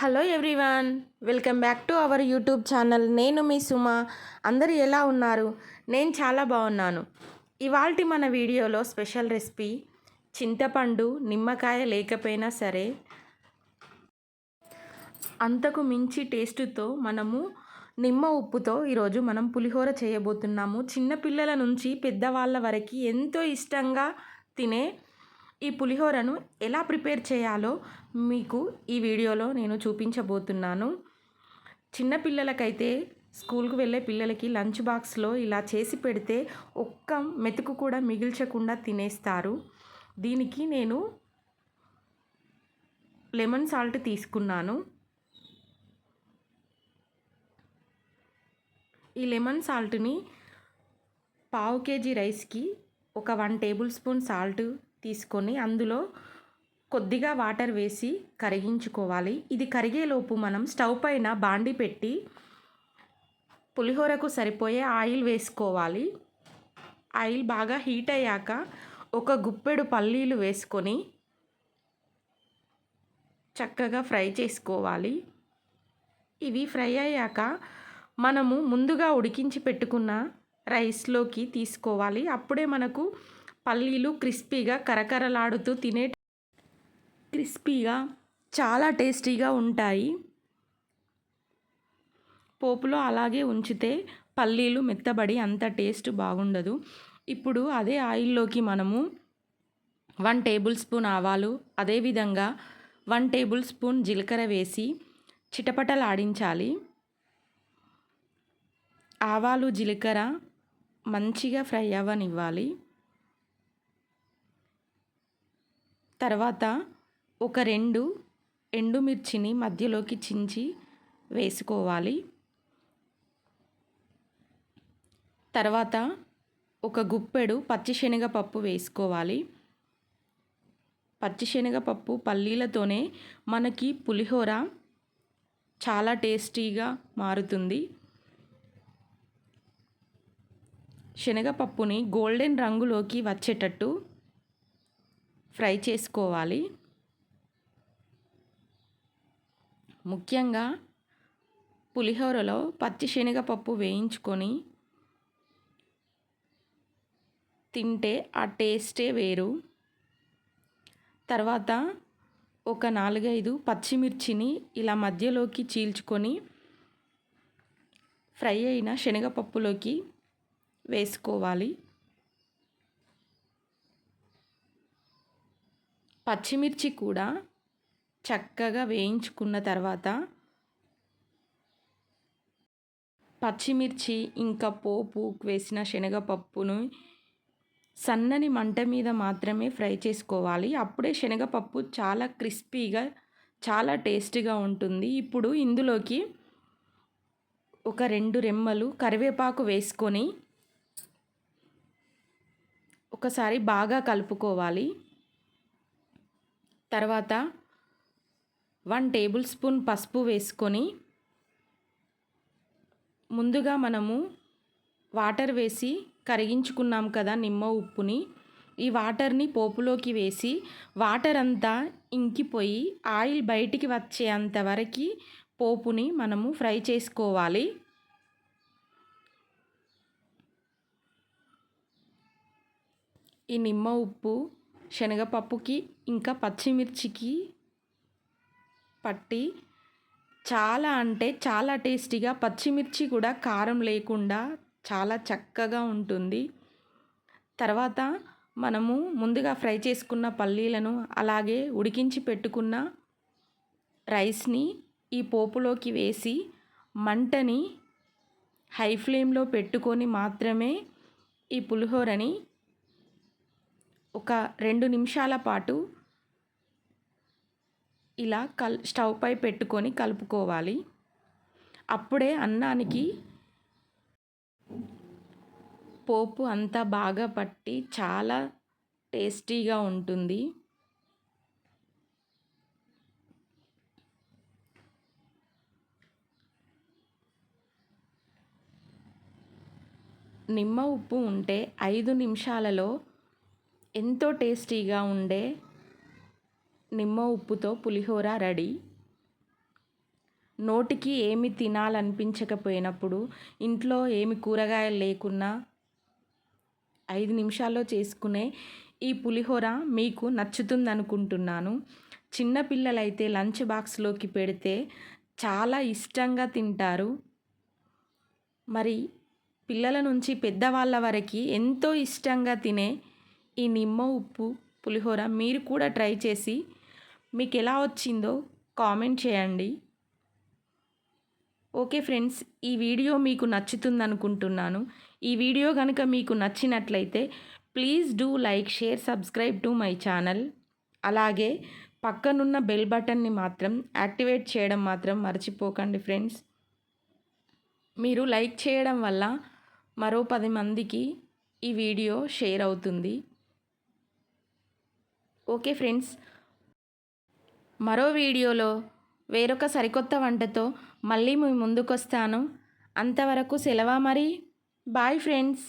Hello everyone welcome back to our YouTube channel. నేను మీ సుమ. అందరు ఎలా ఉన్నారు? నేను చాలా బాగున్నాను. ఇవాల్టి మన వీడియోలో స్పెషల్ రెసిపీ చింతపండు నిమ్మకాయ లేకపోయినా సరే. అంతకు మించి టేస్ట్తో మనము నిమ్మ ఉప్పుతో ఈరోజు మనం పులిహోర చేయబోతున్నాము. చిన్నపిల్లల నుంచి పెద్దవాళ్ళ వరకు ఎంతో ఇష్టంగా తినే ఈ పులిహోరను ఎలా ప్రిపేర్ చేయాలో మీకు ఈ వీడియోలో నేను చూపించబోతున్నాను. చిన్నపిల్లలకైతే స్కూల్కు వెళ్ళే పిల్లలకి లంచ్ బాక్స్లో ఇలా చేసి పెడితే ఒక్క మెతుకు కూడా మిగిల్చకుండా తినేస్తారు. దీనికి నేను లెమన్ సాల్ట్ తీసుకున్నాను. ఈ లెమన్ సాల్ట్ని పావు కేజీ రైస్కి ఒక వన్ టేబుల్ స్పూన్ సాల్ట్ తీసుకొని అందులో కొద్దిగా వాటర్ వేసి కరిగించుకోవాలి. ఇది కరిగేలోపు మనం స్టవ్ పైన బాండి పెట్టి పులిహోరకు సరిపోయే ఆయిల్ వేసుకోవాలి. ఆయిల్ బాగా హీట్ అయ్యాక ఒక గుప్పెడు పల్లీలు వేసుకొని చక్కగా ఫ్రై చేసుకోవాలి. ఇవి ఫ్రై అయ్యాక మనము ముందుగా ఉడికించి పెట్టుకున్న రైస్లోకి తీసుకోవాలి. అప్పుడే మనకు పల్లీలు క్రిస్పీగా కరకరలాడుతూ తినే క్రిస్పీగా చాలా టేస్టీగా ఉంటాయి. పోపులో అలాగే ఉంచితే పల్లీలు మెత్తబడి అంత టేస్ట్ బాగుండదు. ఇప్పుడు అదే ఆయిల్లోకి మనము వన్ టేబుల్ స్పూన్ ఆవాలు అదేవిధంగా వన్ టేబుల్ స్పూన్ జీలకర్ర వేసి చిటపటలాడించాలి. ఆవాలు జీలకర్ర మంచిగా ఫ్రై అవ్వనివ్వాలి. తర్వాత ఒక రెండు ఎండుమిర్చిని మధ్యలోకి చించి వేసుకోవాలి. తర్వాత ఒక గుప్పెడు పచ్చిశనగపప్పు వేసుకోవాలి. పచ్చిశనగపప్పు పల్లీలతోనే మనకి పులిహోర చాలా టేస్టీగా మారుతుంది. శనగపప్పుని గోల్డెన్ రంగులోకి వచ్చేటట్టు ఫ్రై చేసుకోవాలి. ముఖ్యంగా పులిహోరలో పచ్చి శనగపప్పు వేయించుకొని తింటే ఆ టేస్టే వేరు. తర్వాత ఒక నాలుగైదు పచ్చిమిర్చిని ఇలా మధ్యలోకి చీల్చుకొని ఫ్రై అయిన శనగపప్పులోకి వేసుకోవాలి. పచ్చిమిర్చి కూడా చక్కగా వేయించుకున్న తర్వాత పచ్చిమిర్చి ఇంకా పోపు వేసిన శనగపప్పును సన్నని మంట మీద మాత్రమే ఫ్రై చేసుకోవాలి. అప్పుడే శనగపప్పు చాలా క్రిస్పీగా చాలా టేస్టీగా ఉంటుంది. ఇప్పుడు ఇందులోకి ఒక రెండు రెమ్మలు కరివేపాకు వేసుకొని ఒకసారి బాగా కలుపుకోవాలి. తర్వాత వన్ టేబుల్ స్పూన్ పసుపు వేసుకొని ముందుగా మనము వాటర్ వేసి కరిగించుకున్నాం కదా నిమ్మ ఉప్పుని ఈ వాటర్ని పోపులోకి వేసి వాటర్ అంతా ఇంకిపోయి ఆయిల్ బయటికి వచ్చేంత వరకు పోపుని మనము ఫ్రై చేసుకోవాలి. ఈ నిమ్మ ఉప్పు శనగపప్పుకి ఇంకా పచ్చిమిర్చికి పట్టి చాలా అంటే చాలా టేస్టీగా పచ్చిమిర్చి కూడా కారం లేకుండా చాలా చక్కగా ఉంటుంది. తర్వాత మనము ముందుగా ఫ్రై చేసుకున్న పల్లీలను అలాగే ఉడికించి పెట్టుకున్న రైస్ని ఈ పోపులోకి వేసి మంటని హై ఫ్లేమ్లో పెట్టుకొని మాత్రమే ఈ పులిహోరని ఒక రెండు నిమిషాల పాటు ఇలా కల్ స్టవ్ పై పెట్టుకొని కలుపుకోవాలి. అప్పుడే అన్నానికి పోపు అంతా బాగా పట్టి చాలా టేస్టీగా ఉంటుంది. నిమ్మ ఉప్పు ఉంటే ఐదు నిమిషాలలో ఎంతో టేస్టీగా ఉండే నిమ్మ ఉప్పుతో పులిహోర రెడీ. నోటికి ఏమి తినాలనిపించకపోయినప్పుడు ఇంట్లో ఏమి కూరగాయలు లేకున్నా ఐదు నిమిషాల్లో చేసుకునే ఈ పులిహోర మీకు నచ్చుతుంది అనుకుంటున్నాను చిన్నపిల్లలైతే లంచ్ బాక్స్లోకి పెడితే చాలా ఇష్టంగా తింటారు. మరి పిల్లల నుంచి పెద్దవాళ్ళ వరకు ఎంతో ఇష్టంగా తినే ఈ నిమ్మ ఉప్పు పులిహోర మీరు కూడా ట్రై చేసి మీకు ఎలా వచ్చిందో కామెంట్ చేయండి. ఓకే ఫ్రెండ్స్ ఈ వీడియో మీకు నచ్చుతుంది అనుకుంటున్నాను. ఈ వీడియో కనుక మీకు నచ్చినట్లయితే please do like share subscribe to my channel. అలాగే పక్కనున్న బెల్ బటన్ని మాత్రం యాక్టివేట్ చేయడం మాత్రం మర్చిపోకండి ఫ్రెండ్స్. మీరు లైక్ చేయడం వల్ల మరో పది మందికి ఈ వీడియో షేర్ అవుతుంది. Okay friends. మరో వీడియోలో వేరొక సరికొత్త వంటతో మళ్ళీ ముందుకొస్తాను. అంతవరకు సెలవా మరి. Bye friends.